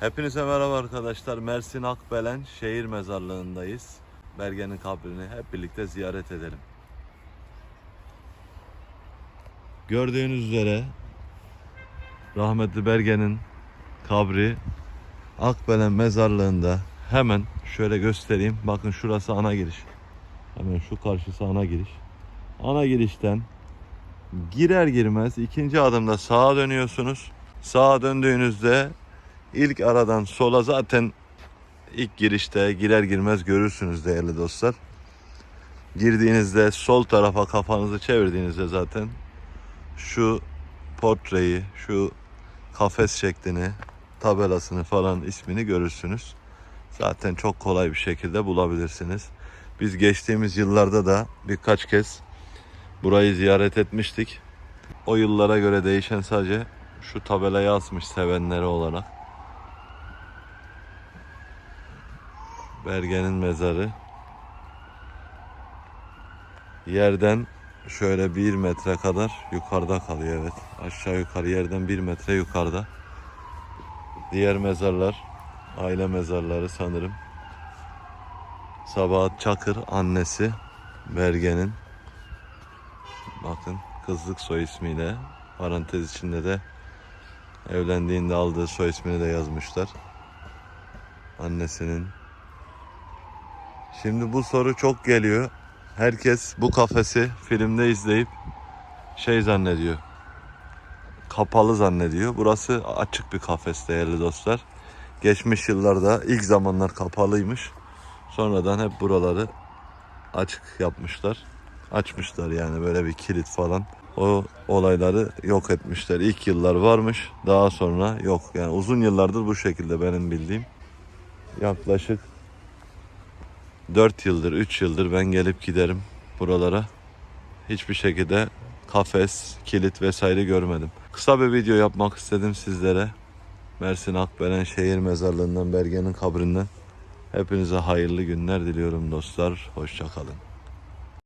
Hepinize merhaba arkadaşlar. Mersin Akbelen şehir mezarlığındayız. Bergen'in kabrini hep birlikte ziyaret edelim. Gördüğünüz üzere rahmetli Bergen'in kabri Akbelen mezarlığında hemen şöyle göstereyim. Bakın şurası ana giriş. Hemen şu karşısı ana giriş. Ana girişten girer girmez ikinci adımda sağa dönüyorsunuz. Sağa döndüğünüzde ilk aradan sola zaten ilk girişte girer girmez görürsünüz değerli dostlar. Girdiğinizde sol tarafa kafanızı çevirdiğinizde zaten şu portreyi, şu kafes şeklini, tabelasını falan ismini görürsünüz. Zaten çok kolay bir şekilde bulabilirsiniz. Biz geçtiğimiz yıllarda da birkaç kez burayı ziyaret etmiştik. O yıllara göre değişen sadece şu tabelayı asmış sevenleri olarak. Bergen'in mezarı. Yerden şöyle bir metre kadar yukarıda kalıyor evet. Aşağı yukarı yerden bir metre yukarıda. Diğer mezarlar aile mezarları sanırım. Sabahat Çakır annesi Bergen'in bakın kızlık soy ismiyle parantez içinde de evlendiğinde aldığı soy ismini de yazmışlar. Annesinin. Şimdi bu soru çok geliyor. Herkes bu kafesi filmde izleyip şey zannediyor. Kapalı zannediyor. Burası açık bir kafes değerli dostlar. Geçmiş yıllarda ilk zamanlar kapalıymış. Sonradan hep buraları açık yapmışlar. Açmışlar yani böyle bir kilit falan. O olayları yok etmişler. İlk yıllar varmış. Daha sonra yok. Yani uzun yıllardır bu şekilde benim bildiğim. Yaklaşık 4 yıldır, 3 yıldır ben gelip giderim buralara. Hiçbir şekilde kafes, kilit vesaire görmedim. Kısa bir video yapmak istedim sizlere. Mersin Akbelen Şehir Mezarlığı'ndan Bergen'in kabrinden. Hepinize hayırlı günler diliyorum dostlar. Hoşçakalın.